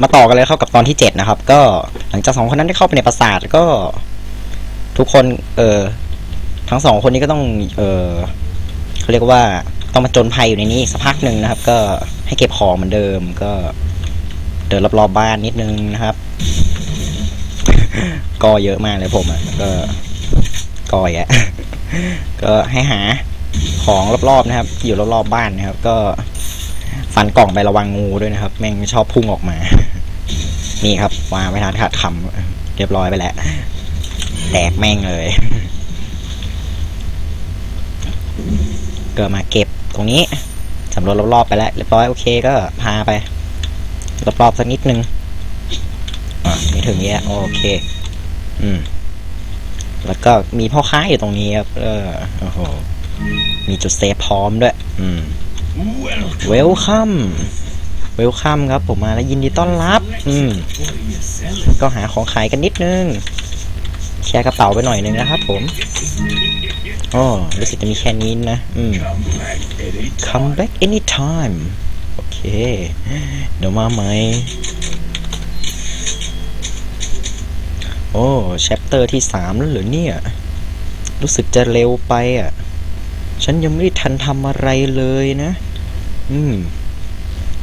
ับมาต่อกันเลยเข้ากับตอนที่เจ็ดนะครับ ก็หลังจากสองคนนั้นได้เข้าไปในปราสาทก็ ทุกคน เออทั้งสองคนนี้ก็ต้อง เออเขาเรียกว่าต้องมาจนภัยอยู่ในนี้สักพักหนึ่งนะครับ ก็ให้เก็บของเหมือนเดิม ก็ เดินรอบๆบบ้านนิดนึงนะครับ ก็เยอะมากเลยผมอะก็ก็แยะก็ให้หาของรอบๆนะครับ อยู่รอบๆบ้านนะครับ ก็ฟันกล่องไประวังงูด้วยนะครับ แม่งชอบพุ่งออกมา นี่ครับวางไม่ทันขาดคำเรียบร้อยไปแล้วแดกแม่งเลยก็มาเก็บตรงนี้สำรวจรอบๆไปแล้วเรียบร้อยโอเคก็พาไปรอบๆสักนิดนึงอะไม่ถึงเนี้ยโอเค อืม แล้วก็มีพ่อค้าอยู่ตรงนี้ครับ เออโอ้โห มีจุดเซฟพร้อมด้วย อืม เวลคัม วลคัมครับ ผมมาแล้วยินดีต้อนรับ อืม ก็หาของขายกันนิดนึง แชร์กระเป๋าไปหน่อยนึงนะครับผมอ๋อรู้สึกจะมีแค่นี้นะ อืม come back anytime โอเค เดี๋ยวมาใหม โอ้แชปเตอร์ที่สามแล้วเหรอเนี่ย รู้สึกจะเร็วไปอะ ฉันยังไม่ได้ทันทำอะไรเลยนะ อืม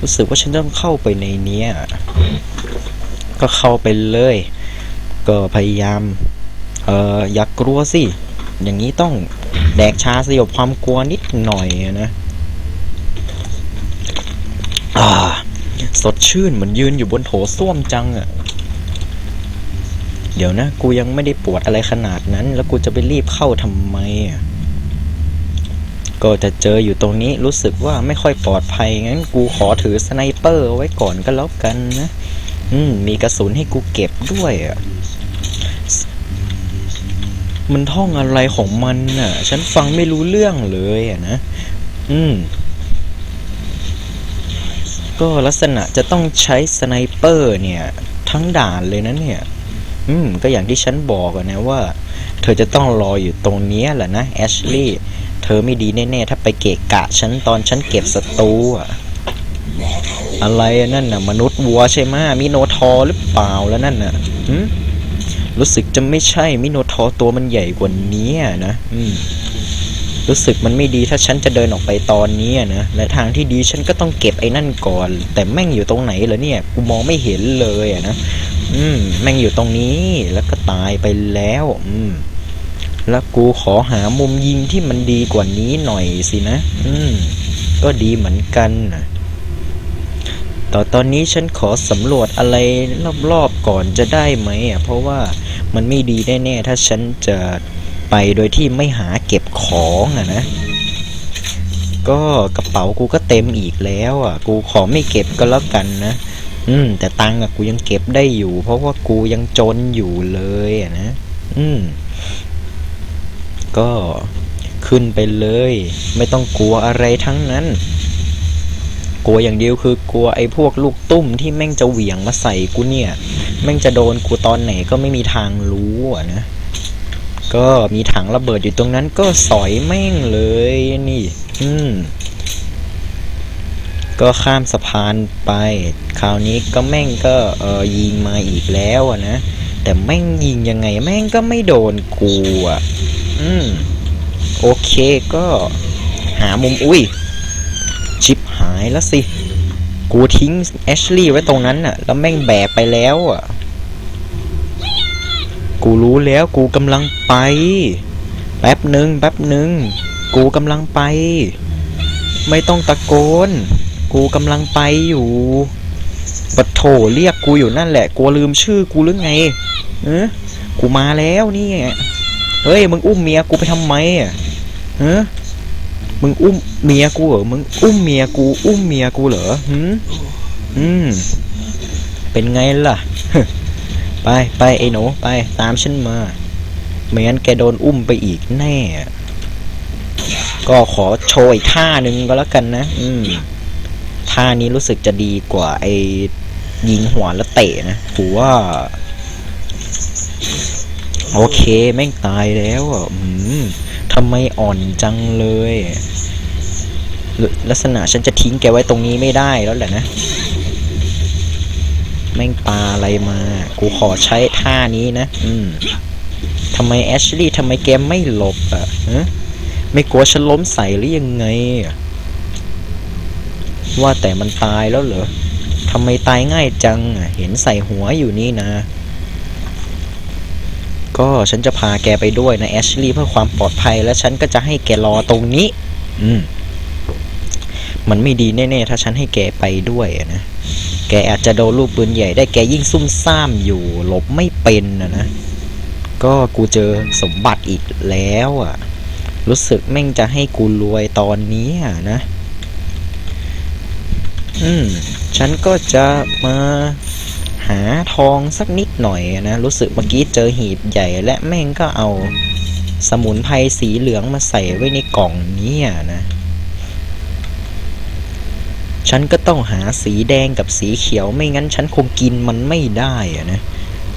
รู้สึกว่าฉันต้องเข้าไปในเนี้ยก็เข้าไปเลย ก็พยายาม เอ่ออย่ากกลัวสิ อย่างนี้ต้องแดกชาสยบความกลัวนิดหน่อยนะอ่าสดชื่นเหมือนยืนอยู่บนโถส้วมจังอะเดี๋ยวนะ กูยังไม่ได้ปวดอะไรขนาดนั้น แล้วกูจะไปรีบเข้าทำไมอะ ก็จะเจออยู่ตรงนี้รู้สึกว่าไม่ค่อยปลอดภัย งั้นกูขอถือสไนเปอร์ไว้ก่อนก็แล้วกันนะ อืม มีกระสุนให้กูเก็บด้วยอะมันท่องอะไรของมันน่ะ ฉันฟังไม่รู้เรื่องเลยอะนะ อืม ก็ลักษณะจะต้องใช้สไนเปอร์เนี่ย ทั้งด่านเลยนะเนี่ย อืม ก็อย่างที่ฉันบอกอะนะว่า เธอจะต้องรออยู่ตรงนี้แหละนะแอชลีย์ เธอไม่ดีแน่ๆ ถ้าไปเกะกะฉันตอนฉันเก็บศัตรูอะอะไรนั่นน่ะ มนุษย์วัวใช่ไหมมิโนทอร์หรือเปล่าแล้วนั่นน่ะหึรู้สึกจะไม่ใช่มิโนทอร์ตัวมันใหญ่กว่านี้นะรู้สึกมันไม่ดีถ้าฉันจะเดินออกไปตอนนี้นะและทางที่ดีฉันก็ต้องเก็บไอ้นั่นก่อน แต่แม่งอยู่ตรงไหนเหรอเนี่ยกูมองไม่เห็นเลยอะนะอืม แม่งอยู่ตรงนี้แล้วก็ตายไปแล้ว อืม แล้วกูขอหามุมยิงที่มันดีกว่านี้หน่อยสินะ อืม ก็ดีเหมือนกันนะต่อตอนนี้ฉันขอสำรวจอะไรรอบๆก่อนจะได้ไหมอะ เพราะว่ามันไม่ดีแน่ๆถ้าฉันจะไปโดยที่ไม่หาเก็บของอะนะ ก็กระเป๋ากูก็เต็มอีกแล้วอะ กูขอไม่เก็บก็แล้วกันนะ อืม แต่ตังค์อะกูยังเก็บได้อยู่ เพราะว่ากูยังจนอยู่เลยอะนะ อืม ก็ขึ้นไปเลย ไม่ต้องกลัวอะไรทั้งนั้น กลัวอย่างเดียวคือกลัวไอ้พวกลูกตุ้มที่แม่งจะเหวี่ยงมาใส่กูเนี่ย แม่งจะโดนกูตอนไหนก็ไม่มีทางรู้อะนะ ก็มีถังระเบิดอยู่ตรงนั้นก็สอยแม่งเลยนี่ อืมก็ข้ามสะพานไป คราวนี้ก็แม่งก็เออยิงมาอีกแล้วอะนะ แต่แม่งยิงยังไงแม่งก็ไม่โดนกูอะ อืม โอเคก็หามุมอุ้ย ชิปหายแล้วสิ กูทิ้งแอชลี่ไว้ตรงนั้นน่ะ แล้วแม่งแบกไปแล้วอะ กูรู้แล้วกูกำลังไป แป๊บหนึ่งแป๊บหนึ่ง กูกำลังไป ไม่ต้องตะโกน กูกำลังไปอยู่ปะโถเรียกกูอยู่นั่นแหละ กูลืมชื่อกูหรือไงเออกูมาแล้วนี่ เฮ้ยมึงอุ้มเมียกูไปทำไมอะฮะมึงอุ้มเมียกูเหรอมึงอุ้มเมียกู อุ้มเมียกูเหรอหืมอืมเป็นไงล่ะ ไปไปไอ้หนูไปตามฉันมาไม่งั้นแกโดนอุ้มไปอีกแน่ ก็ขอโชว์อีกท่าหนึ่งก็แล้วกันนะ อืมท่านี้รู้สึกจะดีกว่าไอ้ยิงหัวแล้วเตะนะถือว่า โอเค แม่งตายแล้วอะอืมทำไมอ่อนจังเลย ลักษณะฉันจะทิ้งแกไว้ตรงนี้ไม่ได้แล้วแหละนะ แม่งปาอะไรมา กูขอใช้ท่านี้นะ อืมทำไมแอชลี่ทำไมแกไม่หลบอะฮะไม่กลัวฉันล้มใส่หรือยังไง ว่าแต่มันตายแล้วเหรอทำไมตายง่ายจัง เห็นใส่หัวอยู่นี่นะ ก็ฉันจะพาแกไปด้วยนะแอชลี่เพื่อความปลอดภัย และฉันก็จะให้แกรอตรงนี้ อืม มันไม่ดีแน่ๆถ้าฉันให้แกไปด้วยนะแกอาจจะโดนลูกปืนใหญ่ได้แกยิ่งซุ่มซ่ามอยู่ หลบไม่เป็นนะนะ ก็กูเจอสมบัติอีกแล้วอะ รู้สึกแม่งจะให้กูรวยตอนนี้อะนะ อืม ฉันก็จะมา หาทองสักนิดหน่อยนะ รู้สึกเมื่อกี้เจอหีบใหญ่และแม่งก็เอาสมุนไพรสีเหลืองมาใส่ไว้ในกล่องนี้นะ ฉันก็ต้องหาสีแดงกับสีเขียวไม่งั้นฉันคงกินมันไม่ได้อะนะ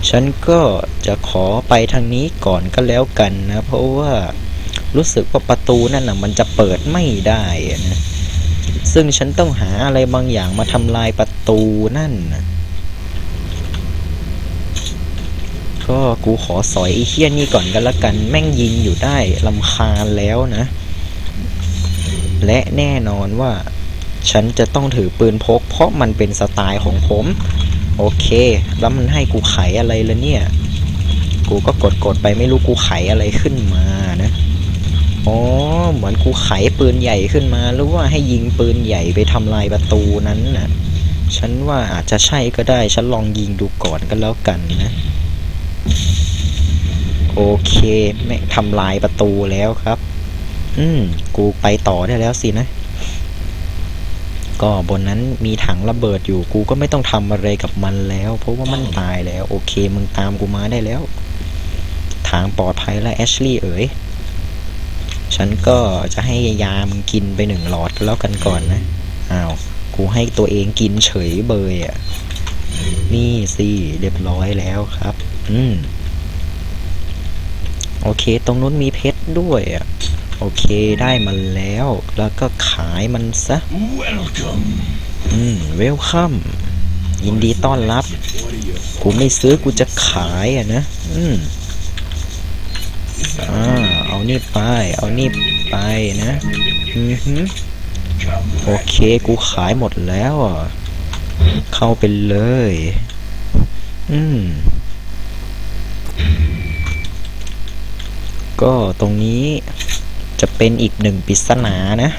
ฉันก็จะขอไปทางนี้ก่อนก็แล้วกันนะ เพราะว่ารู้สึกว่าประตูนั่นน่ะมันจะเปิดไม่ได้อะนะ ซึ่งฉันต้องหาอะไรบางอย่างมาทำลายประตูนั่นนะ ก็กูขอสอยไอ้เฮี้ยนี่ก่อนกันละกัน แม่งยิงอยู่ได้ลำคาญแล้วนะ และแน่นอนว่า ฉันจะต้องถือปืนพก เพราะมันเป็นสไตล์ของผม โอเค แล้วมันให้กูไขอะไรละเนี่ย กูก็กดกดๆไปไม่รู้กูไขอะไรขึ้นมานะอ๋อเหมือนกูไขปืนใหญ่ขึ้นมา หรือว่าให้ยิงปืนใหญ่ไปทำลายประตูนั้นน่ะ ฉันว่าอาจจะใช่ก็ได้ ฉันลองยิงดูก่อนก็แล้วกันนะ โอเคแม่ทำลายประตูแล้วครับ อืม กูไปต่อได้แล้วสินะ ก็บนนั้นมีถังระเบิดอยู่ กูก็ไม่ต้องทำอะไรกับมันแล้ว เพราะว่ามันตายแล้ว โอเค มึงตามกูมาได้แล้ว ทางปลอดภัยแล้วแอชลี่เอ๋ย ฉันก็จะให้ยามึงกินไปหนึ่งหลอดแล้วกันก่อนนะ อ้าว กูให้ตัวเองกินเฉยเบยอะ นี่สิ เรียบร้อยแล้วครับ อืม โอเค ตรงนู้นมีเพชรด้วยอะ โอเคได้มันแล้ว แล้วก็ขายมันซะ Welcome. อืม เวลคัม ยินดีต้อนรับ กูไม่ซื้อกูจะขายอะนะ อืมอ่าเอานี่ไป เอานี่ไปนะ อือฮึโอเค กูขายหมดแล้วอะ เข้าไปเลย อืม ก็ตรงนี้จะเป็นอีกหนึ่งปริศนานะ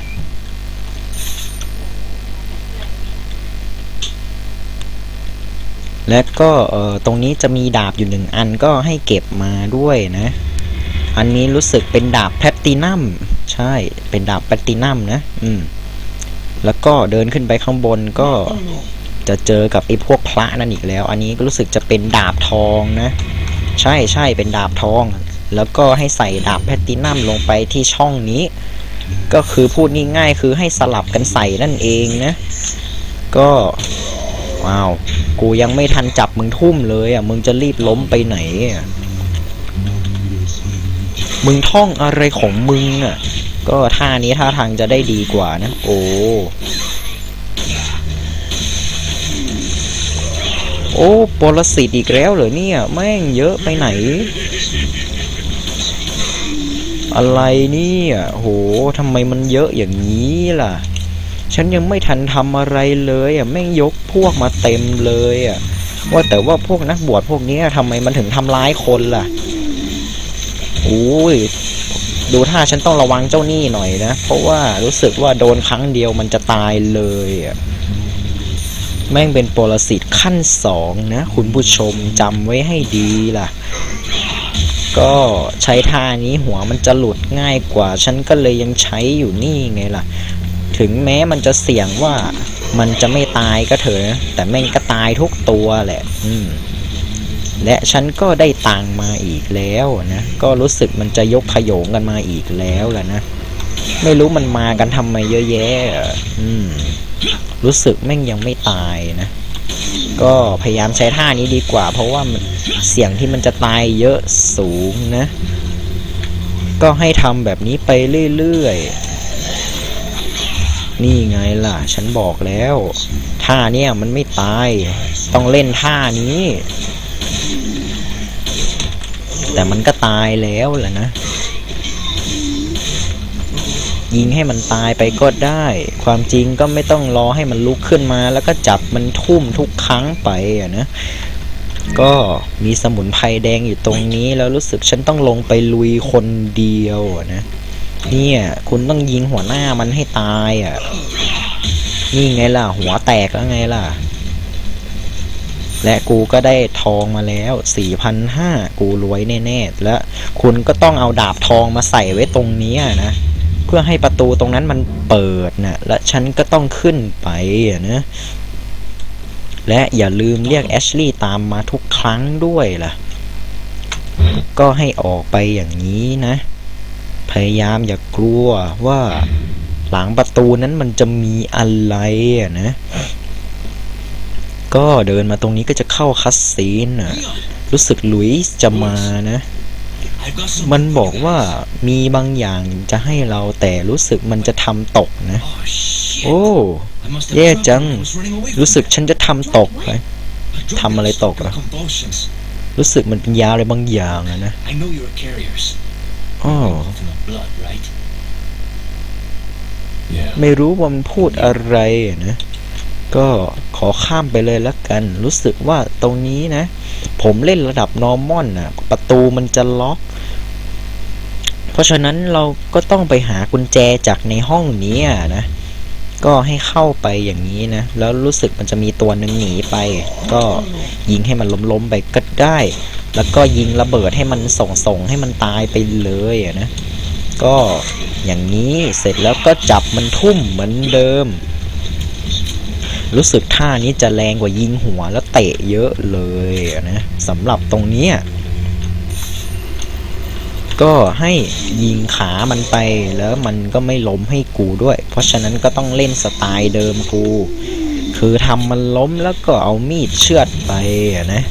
และก็ตรงนี้จะมีดาบอยู่หนึ่งอันก็ให้เก็บมาด้วยนะ อันนี้รู้สึกเป็นดาบแพลตตินัมใช่เป็นดาบแพลตตินัมนะ อืม แล้วก็เดินขึ้นไปข้างบนก็จะเจอกับไอ้พวกพระนั่นอีกแล้ว อันนี้ก็รู้สึกจะเป็นดาบทองนะ ใช่ใช่เป็นดาบทอง แล้วก็ให้ใส่ดาบแพตตินัมลงไปที่ช่องนี้ ก็คือพูดง่ายๆคือให้สลับกันใส่นั่นเองนะ ก็ว้าว กูยังไม่ทันจับมึงทุ่มเลยอะ มึงจะรีบล้มไปไหนอะ มึงท่องอะไรของมึงอะ ก็ท่านี้ท่าทางจะได้ดีกว่านะ โอ้ โอ้ปรสิตอีกแล้วเหรอเนี่ย แม่งเยอะไปไหน อะไรเนี่ยโหทำไมมันเยอะอย่างนี้ล่ะ ฉันยังไม่ทันทำอะไรเลยอะแม่งยกพวกมาเต็มเลยอะว่าแต่ว่าพวกนักบวชพวกนี้ทำไมมันถึงทำร้ายคนล่ะโอ้ยดูท่าฉันต้องระวังเจ้าหนี้หน่อยนะ เพราะว่ารู้สึกว่าโดนครั้งเดียวมันจะตายเลยอะแม่งเป็นปรสิตขั้นสองนะ คุณผู้ชมจำไว้ให้ดีล่ะ ก็ใช้ท่านี้หัวมันจะหลุดง่ายกว่า ฉันก็เลยยังใช้อยู่นี่ไงล่ะ ถึงแม้มันจะเสี่ยงว่ามันจะไม่ตายก็เถอะ แต่แม่งก็ตายทุกตัวแหละ อืม และฉันก็ได้ตังมาอีกแล้วนะ ก็รู้สึกมันจะยกขยงกันมาอีกแล้วแหละนะ ไม่รู้มันมากันทำไมเยอะแยะอะอืม รู้สึกแม่งยังไม่ตายนะ ก็พยายามใช้ท่านี้ดีกว่า เพราะว่าเสี่ยงที่มันจะตายเยอะสูงนะ ก็ให้ทำแบบนี้ไปเรื่อยๆ นี่ไงล่ะ ฉันบอกแล้ว ท่าเนี่ยมันไม่ตาย ต้องเล่นท่านี้ แต่มันก็ตายแล้วแหละนะ ยิงให้มันตายไปก็ได้ ความจริงก็ไม่ต้องรอให้มันลุกขึ้นมา แล้วก็จับมันทุ่มทุกครั้งไปอะนะก็มีสมุนไพรแดงอยู่ตรงนี้ แล้วรู้สึกฉันต้องลงไปลุยคนเดียวอะนะเนี่ยคุณต้องยิงหัวหน้ามันให้ตายอะนี่ไงล่ะ หัวแตกแล้วไงล่ะ และกูก็ได้ทองมาแล้ว4,500กูรวยแน่ๆ และคุณก็ต้องเอาดาบทองมาใส่ไว้ตรงนี้นะ พื่อให้ประตูตรงนั้นมันเปิดนะและฉันก็ต้องขึ้นไปอะนะและอย่าลืมเรียกแอชลีย์ตามมาทุกครั้งด้วยล่ะ ก็ให้ออกไปอย่างนี้นะ พยายามอย่ากลัวว่าหลังประตูนั้นมันจะมีอะไรอะนะ ก็เดินมาตรงนี้ก็จะเข้าคัสซีนอะรู้สึกลุยจะมานะ มันบอกว่ามีบางอย่างจะให้เราแต่รู้สึกมันจะทำตกนะ Oh shit! โอ้ I must have แย่ dropped จัง it. I was running away from รู้สึก it. ฉันจะทำตกไป I dropped ทำอะไร it. ตกอะ Got convulsions. รู้สึกมันเป็นยาอะไรบางอย่างอะนะ I know you're carriers. อ้อ Nothing of blood, right? Yeah. ไม่รู้ว่ามันพูดอะไรอะนะ ก็ขอข้ามไปเลยแล้วกัน รู้สึกว่าตรงนี้นะ ผมเล่นระดับนอร์มอนน่ะประตูมันจะล็อก เพราะฉะนั้นเราก็ต้องไปหากุญแจจากในห้องนี้นะ ก็ให้เข้าไปอย่างนี้นะ แล้วรู้สึกมันจะมีตัวหนึ่งหนีไป ก็ยิงให้มันล้มๆไปก็ได้ แล้วก็ยิงระเบิดให้มันส่งๆให้มันตายไปเลยอะนะ ก็อย่างนี้เสร็จแล้วก็จับมันทุ่มเหมือนเดิม รู้สึกท่านี้จะแรงกว่ายิงหัวแล้วเตะเยอะเลยนะสำหรับตรงนี้ ก็ให้ยิงขามันไปแล้วมันก็ไม่ล้มให้กูด้วย เพราะฉะนั้นก็ต้องเล่นสไตล์เดิมกู คือทำมันล้มแล้วก็เอามีดเชือดไปนะ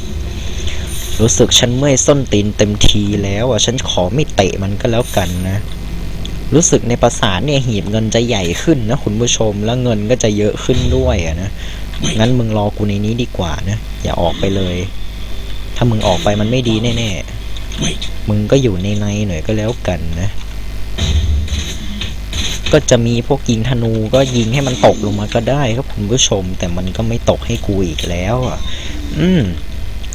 รู้สึกฉันเมื่อยส้นตีนเต็มทีแล้วอะฉันขอไม่เตะมันก็แล้วกันนะ รู้สึกในประสาทเนี่ยหีบเงินจะใหญ่ขึ้นนะคุณผู้ชมแล้วเงินก็จะเยอะขึ้นด้วยอะนะงั้นมึงรอกูในนี้ดีกว่านะอย่าออกไปเลย ถ้ามึงออกไปมันไม่ดีแน่ๆ มึงก็อยู่ในในหน่อยก็แล้วกันนะ ก็จะมีพวกยิงธนูก็ยิงให้มันตกลงมาก็ได้ครับคุณผู้ชม แต่มันก็ไม่ตกให้กูอีกแล้วอะ อืม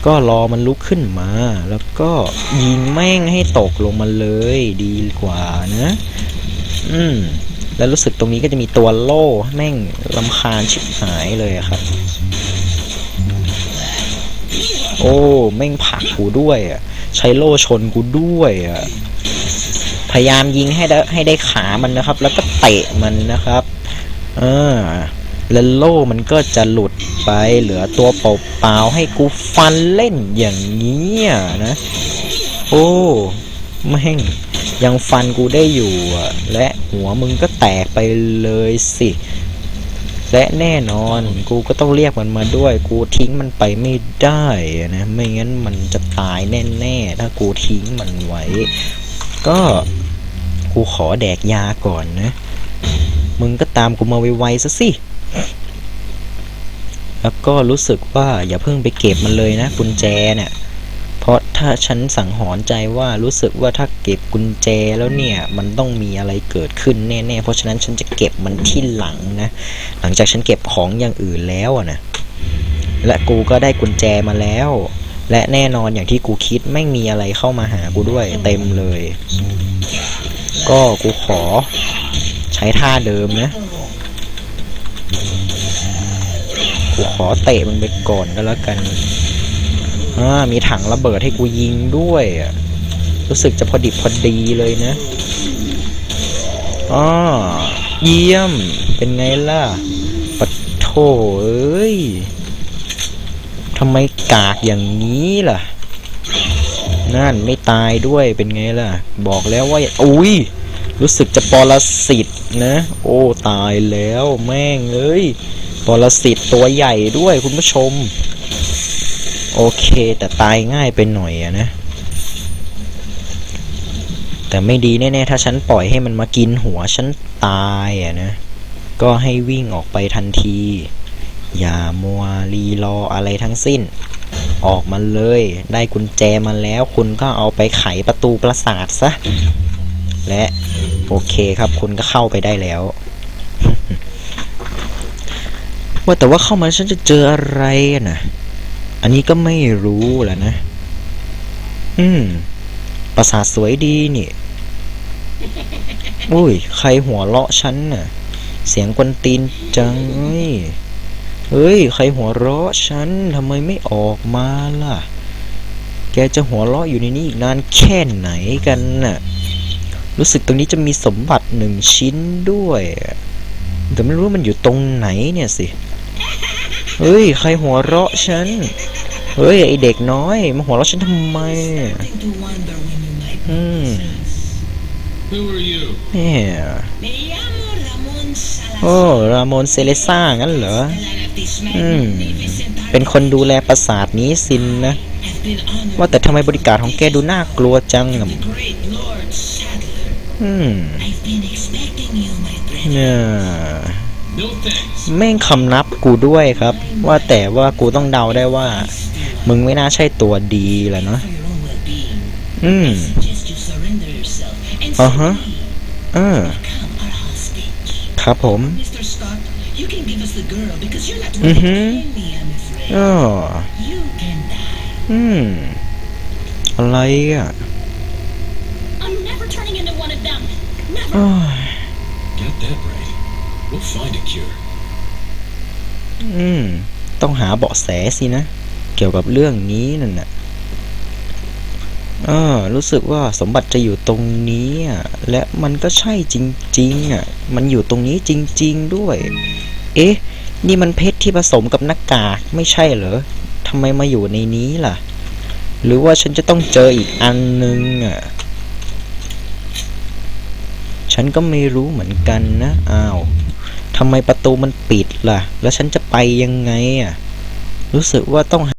ก็รอมันลุกขึ้นมา แล้วก็ยิงแม่งให้ตกลงมาเลยดีกว่านะ อืม แล้วรู้สึกตรงนี้ก็จะมีตัวโล่แม่งลำคาญชิบหายเลยครับ โอ้ แม่งผักกูด้วยอะ ใช้โล่ชนกูด้วยอะพยายามยิงให้ได้ให้ได้ขามันนะครับ แล้วก็เตะมันนะครับเออแล้วโล่มันก็จะหลุดไปเหลือตัวเปล่าๆให้กูฟันเล่นอย่างนี้อะนะ โอ้แม่งยังฟันกูได้อยู่อะและหัวมึงก็แตกไปเลยสิ และแน่นอนกูก็ต้องเรียกมันมาด้วย กูทิ้งมันไปไม่ได้นะ ไม่งั้นมันจะตายแน่ๆ ถ้ากูทิ้งมันไว้ ก็กูขอแดกยาก่อนนะ มึงก็ตามกูมาไวๆซะสิ แล้วก็รู้สึกว่าอย่าเพิ่งไปเก็บมันเลยนะกุญแจเนี่ย เพราะถ้าฉันสังหรณ์ใจว่ารู้สึกว่าถ้าเก็บกุญแจแล้วเนี่ย มันต้องมีอะไรเกิดขึ้นแน่ๆ เพราะฉะนั้นฉันจะเก็บมันที่หลังนะ หลังจากฉันเก็บของอย่างอื่นแล้วอะนะ และกูก็ได้กุญแจมาแล้ว และแน่นอนอย่างที่กูคิดไม่มีอะไรเข้ามาหากูด้วยเต็มเลย ก็กูขอใช้ท่าเดิมนะกูขอเตะมันไปก่อนก็แล้วกัน อ่ามีถังระเบิดให้กูยิงด้วยอะรู้สึกจะพอดิบพอดีเลยนะอ๋อเยี่ยม เป็นไงล่ะปะโถเอ้ยทำไมกากอย่างนี้ล่ะ นั่นไม่ตายด้วยเป็นไงล่ะ บอกแล้วว่าอย่าอุ้ยรู้สึกจะปรสิตนะ โอ้ตายแล้วแม่งเอ้ยปรสิตตัวใหญ่ด้วยคุณผู้ชม โอเค แต่ตายง่ายไปหน่อยอะนะ แต่ไม่ดีแน่ๆถ้าฉันปล่อยให้มันมากินหัวฉันตายอะนะ ก็ให้วิ่งออกไปทันที อย่ามัวรีรออะไรทั้งสิ้น ออกมาเลย ได้กุญแจมาแล้ว คุณก็เอาไปไขประตูปราสาทซะ และโอเคครับ คุณก็เข้าไปได้แล้วว่าแต่ว่าเข้ามาฉันจะเจออะไรอะนะ อันนี้ก็ไม่รู้แหละนะ อืม ปราสาทสวยดีนี่ อุ้ย ใครหัวเราะฉันน่ะ เสียงกวนตีนจังเอ้ยเฮ้ย ใครหัวเราะฉันทำไมไม่ออกมาล่ะ แกจะหัวเราะอยู่ในนี้อีกนานแค่ไหนกันน่ะ รู้สึกตรงนี้จะมีสมบัติหนึ่งชิ้นด้วย แต่ไม่รู้มันอยู่ตรงไหนเนี่ยสิ เฮ้ย ใครหัวเราะฉัน เฮ้ย ไอเด็กน้อย มาหัวเราะฉันทำไมอืมเนี่ยโอ้รามอนเซเลซ่างั้นเหรอ อืม เป็นคนดูแลปราสาทนี้สินนะ ว่าแต่ทำไมบริการของแกดูน่ากลัวจังอืมเนี่ย แม่งคำนับกูด้วยครับ ว่าแต่ว่ากูต้องเดาได้ว่า มึงไม่น่าใช่ตัวดีแหละเนาะ For your own well-being, อืม suggest you surrender yourself and Uh-huh. save me. เออ Become our hostage. ครับผม Mr. Scott, you can give us the girl because you're not Mhm. willing to pay me, I'm afraid. อ๋อ You can die. อืมอะไรอะ I'm never turning into one of them. Never. อ้าย Get that right. We'll find a cure. อืม ต้องหาเบาะแสสินะ เกี่ยวกับเรื่องนี้นั่นน่ะเออรู้สึกว่าสมบัติจะอยู่ตรงนี้อะและมันก็ใช่จริงๆอะ มันอยู่ตรงนี้จริง ๆด้วย เอ๊ะ นี่มันเพชรที่ผสมกับหน้ากากไม่ใช่เหรอทำไมมาอยู่ในนี้ล่ะ หรือว่าฉันจะต้องเจออีกอันนึงอะ ฉันก็ไม่รู้เหมือนกันนะ อ้าว ทำไมประตูมันปิดล่ะ แล้วฉันจะไปยังไงอะ รู้สึกว่าต้อง